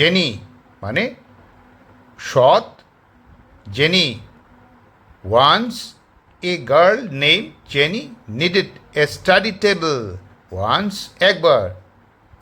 Jenny মানে সৎ Jenny. Once a girl name Jenny needed a study table once একবার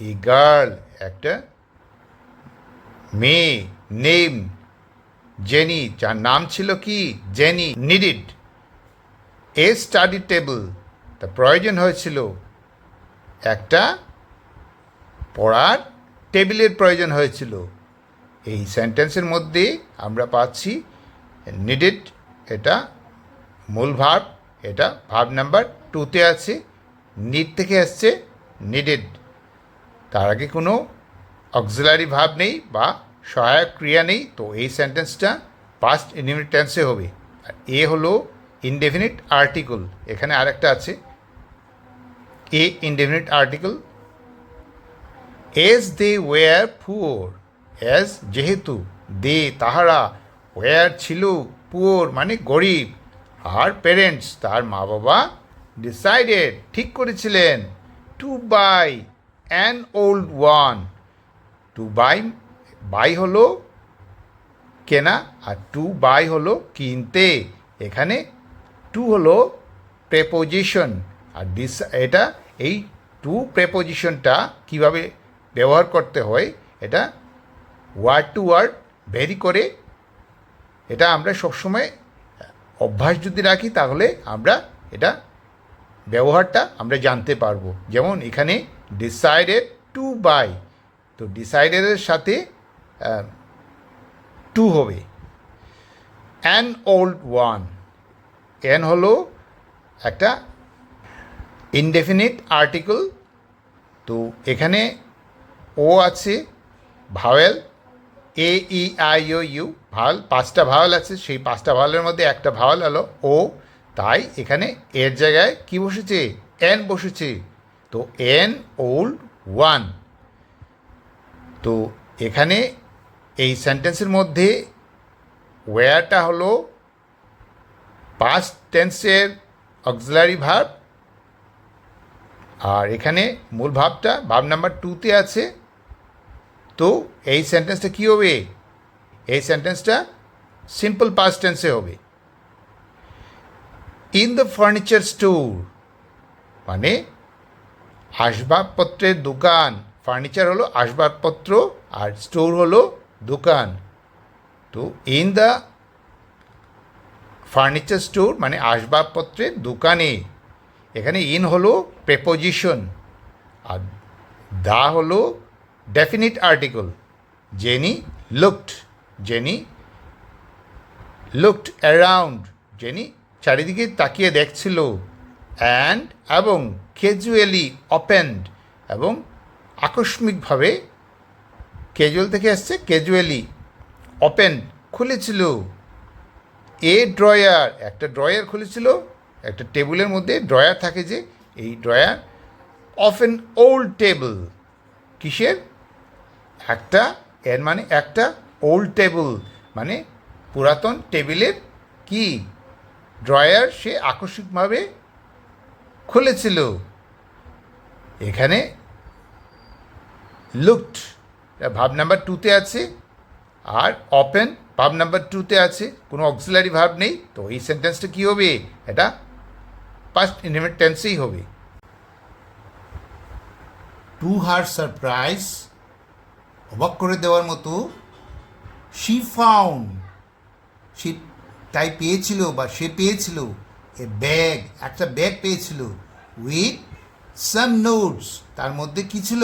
a girl একটা মেয়ে নেম জেনি যার নাম ছিল কি? Jenny needed a study table তা প্রয়োজন হয়েছিল একটা পড়ার টেবিলের প্রয়োজন হয়েছিল। এই সেন্টেন্সের মধ্যে আমরা পাচ্ছি নিডেড এটা মূল ভাব এটা ভাব নাম্বার টুতে আছে নিড থেকে আসছে নিডেড তার আগে কোনো অক্সিলারি ভাব নেই বা সহায়ক ক্রিয়া নেই, তো এই সেন্টেন্সটা পাস্ট ইনডিফিনিট টেন্সে হবে। আর এ হলো ইনডেফিনিট আর্টিকেল এখানে আরেকটা আছে। A indefinite article as they were poor as যেহেতু দে তাহারা ওয়ার ছিল পুয়োর মানে গরিব আর প্যারেন্টস তার মা বাবা ডিসাইডেড ঠিক করেছিলেন to buy an old one to buy buy হলো কেনা আর টু বাই হলো কিনতে। এখানে টু হলো প্রেপোজিশন আর ডিস এটা এই টু প্রেপোজিশনটা কীভাবে ব্যবহার করতে হয়, এটা ওয়ার্ড টু ওয়ার্ড ভেরি করে, এটা আমরা সবসময় অভ্যাস যদি রাখি, তাহলে আমরা এটা ব্যবহারটা আমরা জানতে পারব। যেমন এখানে ডিসাইডেড টু বাই তো ডিসাইডেডের সাথে টু হবে। অ্যান ওল্ড ওয়ান এন হলো একটা ইনডেফিনিট আর্টিকেল তো এখানে ও আছে, vowel A E I O U vowel, পাঁচটা ভাওয়াল আছে, সেই পাঁচটা ভাওয়ালের মধ্যে একটা ভাওয়াল হলো ও। তাই এখানে এর জায়গায় কি বসেছে? এন বসেছে। তো এন ওল্ড ওয়ান। তো এখানে এই সেন্টেন্সের মধ্যে ওয়ারটা হলো পাস্ট টেন্সের অক্সিলারি ভার্ব আর এখানে মূল ভাবটা, ভাব নাম্বার টুতে আছে। তো এই সেন্টেন্সটা কী হবে? এই সেন্টেন্সটা সিম্পল পাস্ট টেন্সে হবে। ইন দ্য ফার্নিচার স্টোর মানে আসবাবপত্রের দোকান। ফার্নিচার হলো আসবাবপত্র আর স্টোর হলো দোকান। তো ইন দ্য ফার্নিচার স্টোর মানে আসবাবপত্রের দোকানে, এখানে ইন হলো প্রেপোজিশন আর দা হলো definite article Jenny looked Jenny looked around Jenny চারিদিকে তাকিয়ে দেখছিল অ্যান্ড এবং ক্যাজুয়ালি ওপেন্ড এবং আকস্মিকভাবে কেজুয়াল থেকে আসছে ক্যাজুয়ালি ওপেন খুলেছিল। এ ড্রয়ার, একটা ড্রয়ার খুলেছিল, একটা টেবিলের মধ্যে ড্রয়ার থাকে যে, এই drawer of an old table কিসের? একটা, এর মানে একটা ওল্ড টেবিল মানে পুরাতন টেবিলের কি? ড্রয়ার সে আকস্মিকভাবে খুলেছিল। এখানে লুকড ভাব নাম্বার টুতে আছে, আর ওপেন ভাব নাম্বার টুতে আছে, কোনো অক্সিলারি ভাব নেই, তো এই সেন্টেন্সটা কী হবে? এটা পাস্ট ইনডিফিনিট টেন্সেই হবে। টু হার সারপ্রাইজ অবাক করে দেওয়ার মতো শি ফাউন্ড সে তাই পেয়েছিল বা সে পেয়েছিল এ ব্যাগ একটা ব্যাগ পেয়েছিল উইথ সাম নোটস তার মধ্যে কী ছিল?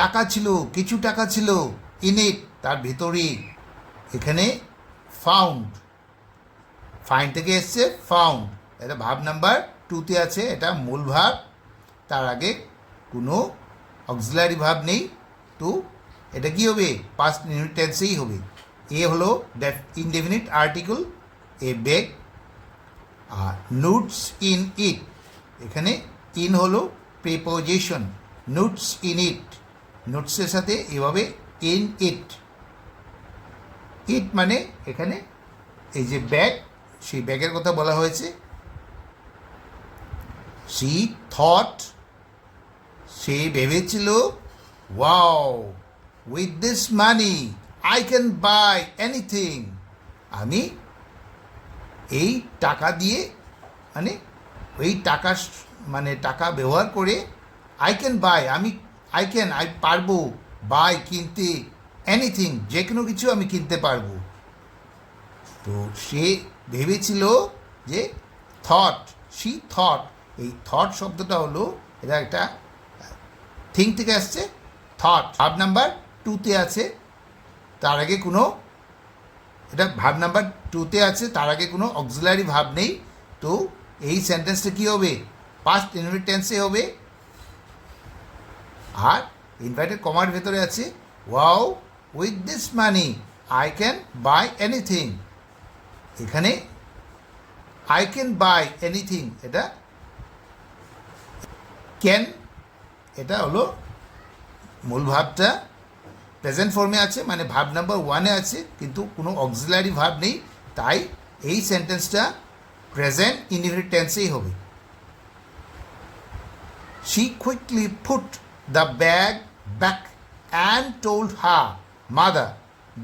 টাকা ছিল, কিছু টাকা ছিল ইনিট তার ভেতরে। এখানে ফাউন্ড ফাইন থেকে এসছে ফাউন্ড এটা ভাব নাম্বার টুতে আছে, এটা মূল ভাব তার আগে কোনো অক্সিলারি ভাব নেই। তো এটা কি হবে? পাস্ট টেন্সেই হবে। এ হলো ইনডেফিনিট আর্টিকেল এ বেগ আর নোটস ইন ইট এখানে ইন হলো প্রিপোজিশন নোটস ইন ইট নোটসের সাথে এভাবে ইন ইট ইট মানে এখানে এই যে ব্যাগ সেই ব্যাগের কথা বলা হয়েছে। সি থট সে ভেবেছিল wow with this money I can buy anything আমি এই টাকা দিয়ে মানে ওই টাকা মানে টাকা ব্যবহার করে আই ক্যান বাই আমি আই ক্যান আই পারব বাই কিনতে এনিথিং যে কোনো কিছু আমি কিনতে পারব। তো সে ভেবেছিল যে থট সি থট এই থট শব্দটা হলো, এটা একটা থিং থেকে আসছে থট ভাব নাম্বার টুতে আছে, তার আগে কোনো, এটা ভাব নাম্বার টুতে আছে, তার আগে কোনো অক্সিলারি ভাব নেই, তো এই সেন্টেন্সটা কী হবে? পাস্ট ইনভার্ট টেন্সে হবে। আর ইনভার্টেড কমার ভেতরে আছে wow with this money I can buy anything এখানে আই ক্যান বাই এনিথিং এটা ক্যান এটা হলো মূল ভাবটা প্রেজেন্ট ফর্মে আছে মানে ভাব নাম্বার ওয়ানে আছে, কিন্তু কোনো অক্সিলারি ভাব নেই, তাই এই সেন্টেন্সটা প্রেজেন্ট ইনডিফিনিট টেন্সেই হবে she quickly put the bag back and told her mother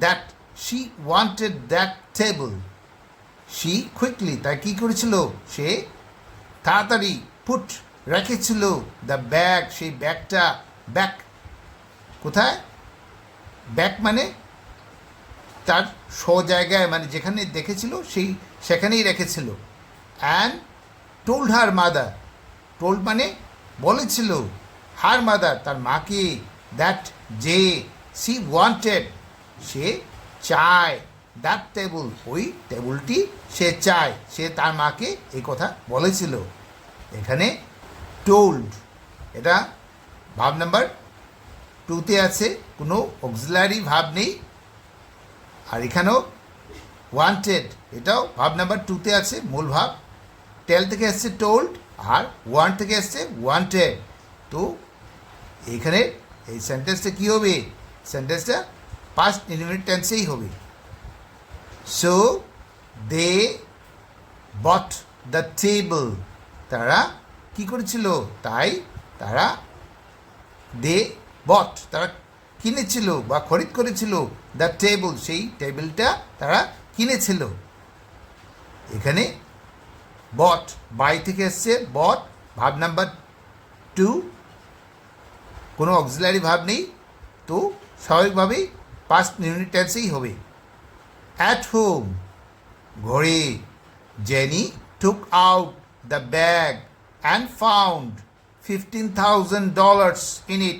that she wanted that table. She quickly তাই কী করেছিল সে তাড়াতাড়ি ফুট রেখেছিল দ্য ব্যাগ সেই ব্যাগটা ব্যাক কোথায়? ব্যাক মানে তার স জায়গায় মানে যেখানে দেখেছিল, সেই সেখানেই রেখেছিল। And told her mother told মানে বলেছিল হার মাদার তার মাকে দ্যাট যে সি ওয়ান্টেড সে চায়। দ্যাট টেবল ওই টেবলটি সে চায়। সে তার মাকে এই কথা বলেছিল। এখানে টোল্ড এটা ভাব নাম্বার টুতে আছে, কোনো অক্সিলারি ভাব নেই। আর এখানেও ওয়ান্টেড এটাও ভাব নাম্বার টুতে আছে, মূল ভাব। টেল থেকে এসছে টোল্ড আর ওয়ান থেকে এসছে ওয়ান্টেড তো এখানে এই সেন্টেন্সটা কী হবে? সেন্টেন্সটা পাস্ট ইনডিফিনিট টেন্সেই হবে। So they bought the table তারা কি করেছিল? তাই তারা দে বট তারা কিনেছিল বা খরিদ করেছিল দ্য টেবল সেই টেবিলটা তারা কিনেছিল। এখানে বট বাই থেকে এসছে বট ভাব নাম্বার টু কোনো অক্সিলারি ভাব নেই, তো স্বাভাবিকভাবেই পাস্ট ইউনিট টেন্সেই হবে। অ্যাট হোম ঘরে Jenny took out the bag and found fifteen thousand dollars in it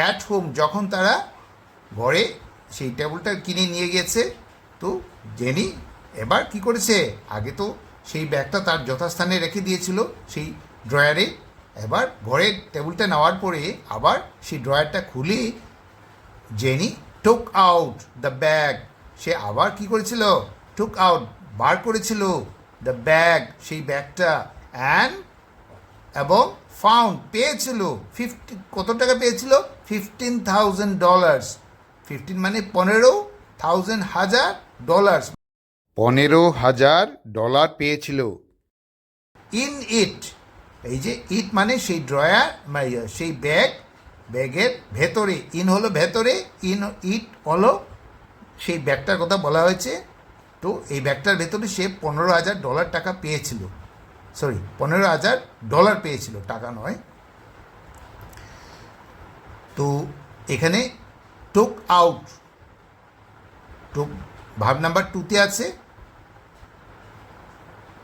at home যখন তারা ঘরে সেই টেবিলটা কিনে নিয়ে গেছে, তো জেনি এবার কি করেছে? আগে তো সেই ব্যাগটা তার যথাস্থানে রেখে দিয়েছিল, সেই ড্রয়ারে। এবার ঘরে টেবিলটা নেওয়ার পরে আবার সেই ড্রয়ারটা খুলে Jenny took out the bag সে আবার কি করেছিল? টুক আউট বার করেছিল দ্য ব্যাগ সেই ব্যাগটা। অ্যান্ড এবং ফাউন্ড পেয়েছিল ফিফটি কত টাকা পেয়েছিল? ফিফটিন থাউজেন্ড ডলার্স ফিফটিন মানে পনেরো থাউজেন্ড হাজার ডলার্স পনেরো হাজার ডলার পেয়েছিল। ইন ইট এই যে ইট মানে সেই ড্রয়ার মানে সেই ব্যাগ ব্যাগের ভেতরে ইন হলো ভেতরে ইন ইট হলো সেই ব্যাগটার কথা বলা হয়েছে। তো এই ব্যাগটার ভেতরে সে পনেরো হাজার ডলার টাকা পেয়েছিল। সরি, পনেরো হাজার ডলার পেয়েছিল, টাকা নয়। তো এখানে টোক আউট টোক ভাব নাম্বার টুতে আছে।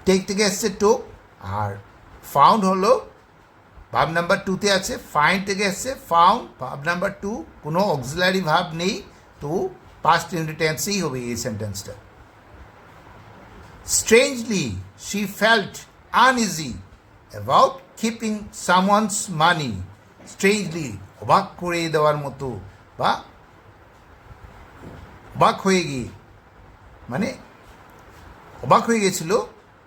টেক থেকে এসছে টোক আর ফাউন্ড হলো, ভাব নাম্বার টুতে আছে ফাইন থেকে এসছে ফাউন্ড ভাব নাম্বার টু কোনো অক্সিলারি ভাব নেই, তো পাস্ট ইন্ডিটেন্সেই হবে এই সেন্টেন্সটা strangely she felt uneasy about keeping someone's money strangely অবাক করে দেওয়ার মতো বা অবাক হয়ে গিয়ে মানে অবাক হয়ে গেছিল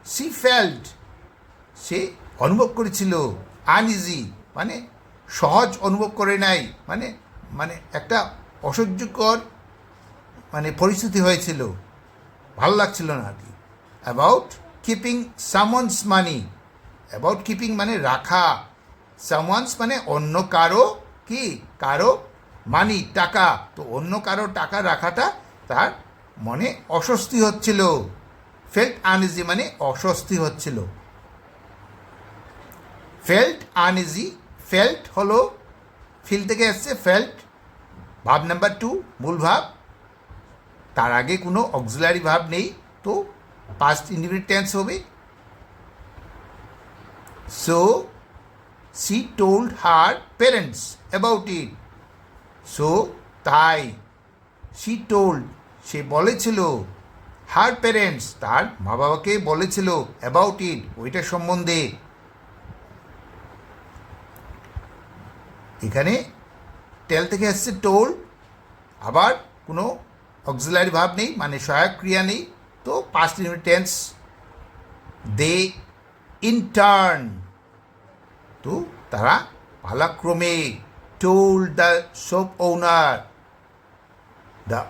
সি ফেল্ট সে অনুভব করেছিল আনইজি মানে সহজ অনুভব করে নাই মানে মানে একটা অসহ্যকর মানে পরিস্থিতি হয়েছিল, ভালো লাগছিল না আর কি। About keeping someone's money about keeping মানে রাখা সামওয়ানস মানে অন্য কারও কি কারও মানি টাকা তো অন্য কারও টাকা রাখাটা তার মনে অস্বস্তি হচ্ছিল। ফেল্ট আনইজি মানে অস্বস্তি হচ্ছিল। ফেল্ট আনইজি ফেল্ট হলো ফিল থেকে এসছে ফেল্ট ভাব নাম্বার টু মূল ভাব। তার আগে কোনো অক্সিলারি ভাব নেই। তো পাস্ট ইন্ডিপেন্ডেন্ট টেন্স হবে। So she told her parents about it so তাই সি টোল্ড সে বলেছিল হার প্যারেন্টস তার মা বাবাকে বলেছিল অ্যাবাউট ইট ওইটার সম্বন্ধে। এখানে টেল থেকে এসছে টোল্ড আবার কোনো অক্সিলারি ভাব নেই মানে সহায়ক ক্রিয়া নেই। তো পাস্ট টেন্স দে ইন্টার্ন তো তারা পালাক্রমে told the shop owner the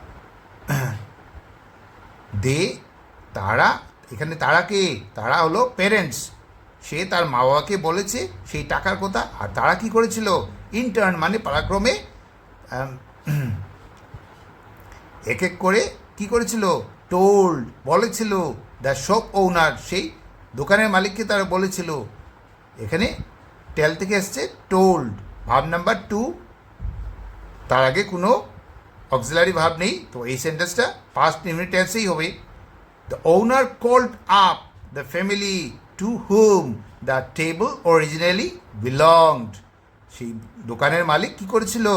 they তারা, এখানে তারা কে তারা হলো প্যারেন্টস সে তার মা বাবাকে বলেছে সেই টাকার কথা, আর তারা কি করেছিল? ইন্টার্ন মানে পালাক্রমে এক এক করে কি করেছিল? টোল্ড বলেছিল। দ্য শপ ওনার সেই দোকানের মালিককে তারা বলেছিল। এখানে টেল থেকে এসছে টোল্ড ভাব নাম্বার টু তার আগে কোনো অক্সিলারি ভাব নেই। তো এই সেন্টেন্সটা ফার্স্ট ইউনিট হবে। The owner called up the family to whom the table originally belonged সেই দোকানের মালিক কি করেছিল?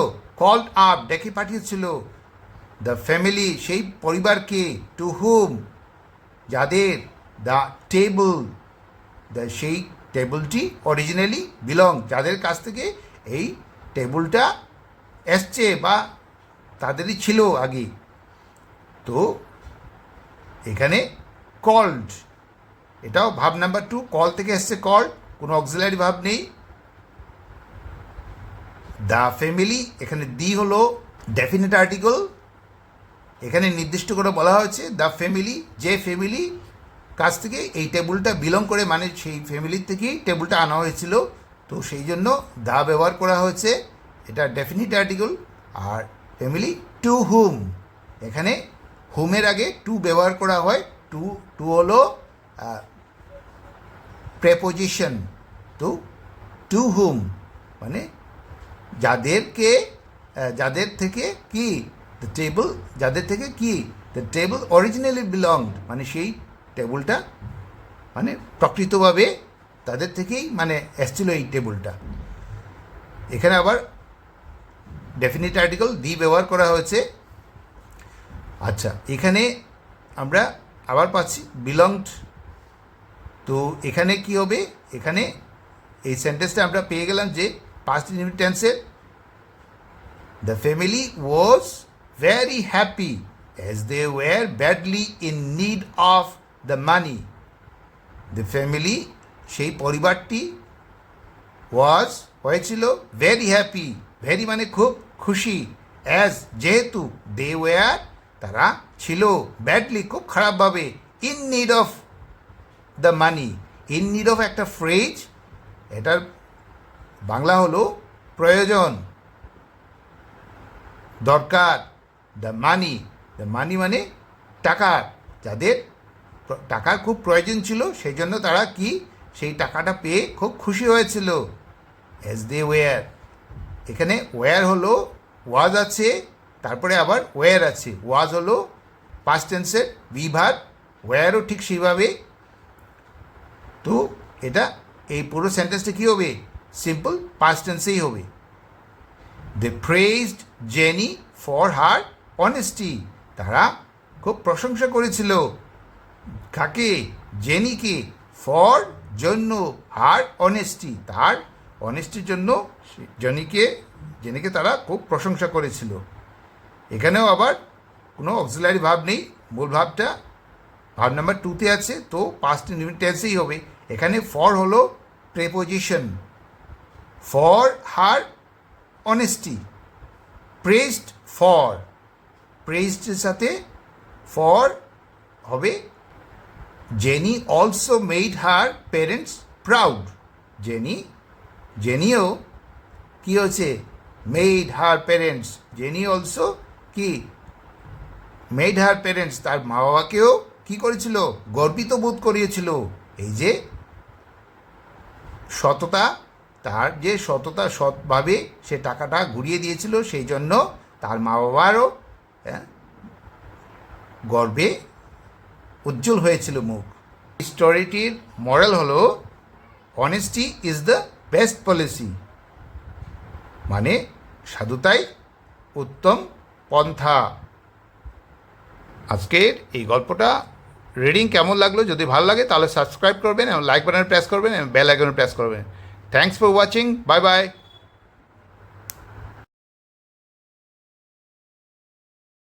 কল্ড আপ ডেকে পাঠিয়েছিল। দ্য ফ্যামিলি সেই পরিবারকে টু হুম যাদের দ্য টেবল দ্য সেই টেবিলটি অরিজিনালি বিলং যাদের কাছ থেকে এই টেবিলটা এসছে বা তাদেরই ছিল আগে। তো এখানে কল্ড এটাও ভাব নাম্বার টু কল থেকে এসছে কল কোনো অক্সিলারি ভাব নেই। দ্য ফ্যামিলি এখানে দি হলো ডেফিনেট আর্টিকেল এখানে নির্দিষ্ট করে বলা হয়েছে দ্য ফ্যামিলি যে ফ্যামিলি কাছ থেকে এই টেবিলটা বিলং করে মানে সেই ফ্যামিলির থেকেই টেবিলটা আনা হয়েছিল। তো সেই জন্য দা ব্যবহার করা হয়েছে। এটা ডেফিনিট আর্টিকেল আর ফ্যামিলি টু হুম এখানে হোমের আগে টু ব্যবহার করা হয়। টু টু হলো প্রেপোজিশন তো টু হুম মানে যাদেরকে যাদের থেকে কি দ্য টেবল যাদের থেকে কি? দ্য টেবল অরিজিনালি বিলং মানে সেই টেবলটা মানে প্রকৃতভাবে তাদের থেকেই মানে এসছিল এই টেবলটা। এখানে আবার ডেফিনিট আর্টিকেল দি ব্যবহার করা হয়েছে। আচ্ছা এখানে আমরা আবার পাচ্ছি বিলংড তো এখানে কি হবে? এখানে এই সেন্টেন্সটা আমরা পেয়ে গেলাম যে পাস্ট ইউনিট টেন্সের The family was very happy as they were badly in need of the money. The family, সেই পরিবারটি ওয়াজ হয়েছিল ভেরি হ্যাপি ভেরি মানে খুব খুশি অ্যাজ যেহেতু দে ওয়ার তারা ছিল ব্যাডলি খুব খারাপভাবে in need of the money in need of একটা ফ্রেজ এটার বাংলা হলো প্রয়োজন, দরকার দ্য মানি দ্য মানি মানে টাকা। যাদের টাকার খুব প্রয়োজন ছিল সেই জন্য তারা কি সেই টাকাটা পেয়ে খুব খুশি হয়েছিল। এস দে ওয়ার এখানে ওয়ার হলো ওয়াজ আছে, তারপরে আবার ওয়ার আছে। ওয়াজ হলো পাস্ট টেন্সের ওয়ারও ঠিক সেইভাবে। তো এটা এই পুরো সেন্টেন্সটা কী হবে? সিম্পল পাস্ট টেন্সেই হবে। They praised Jenny for her honesty তারা খুব প্রশংসা করেছিল। কাকে? জেনিকে। ফর জন্য হার অনেস্টি তার অনেস্টির জন্য জেনিকে জেনিকে তারা খুব প্রশংসা করেছিল। এখানেও আবার কোনো অক্সিলারি ভাব নেই, মূল ভাবটা ভাব নাম্বার টুতে আছে, তো পাস্ট টেন্সেই হবে। এখানে ফর হলো preposition for her honesty praised for প্রেসডের সাথে ফর হবে Jenny also made her parents proud. Jenny, জেনিও কী হয়েছে? Made her parents. Jenny also কি? মেড হার প্যারেন্টস, তার মা বাবাকেও কি করেছিল? গর্বিত বোধ করিয়েছিল। এই যে সততা, তার যে সততা সৎভাবে সে টাকাটা ঘুরিয়ে দিয়েছিল, সেই জন্য তার মা বাবারও গর্বে উজ্জ্বল হয়েছিল মুখ। স্টোরিটির মরাল হলো honesty is the best policy মানে সাধুতাই উত্তম পন্থা। আজকের এই গল্পটা রিডিং কেমন লাগল? যদি ভালো লাগে, তাহলে সাবস্ক্রাইব করবেন, এবং লাইক বাটনে প্রেস করবেন, এবং বেল আইকনে প্রেস করবেন। Thanks for watching bye bye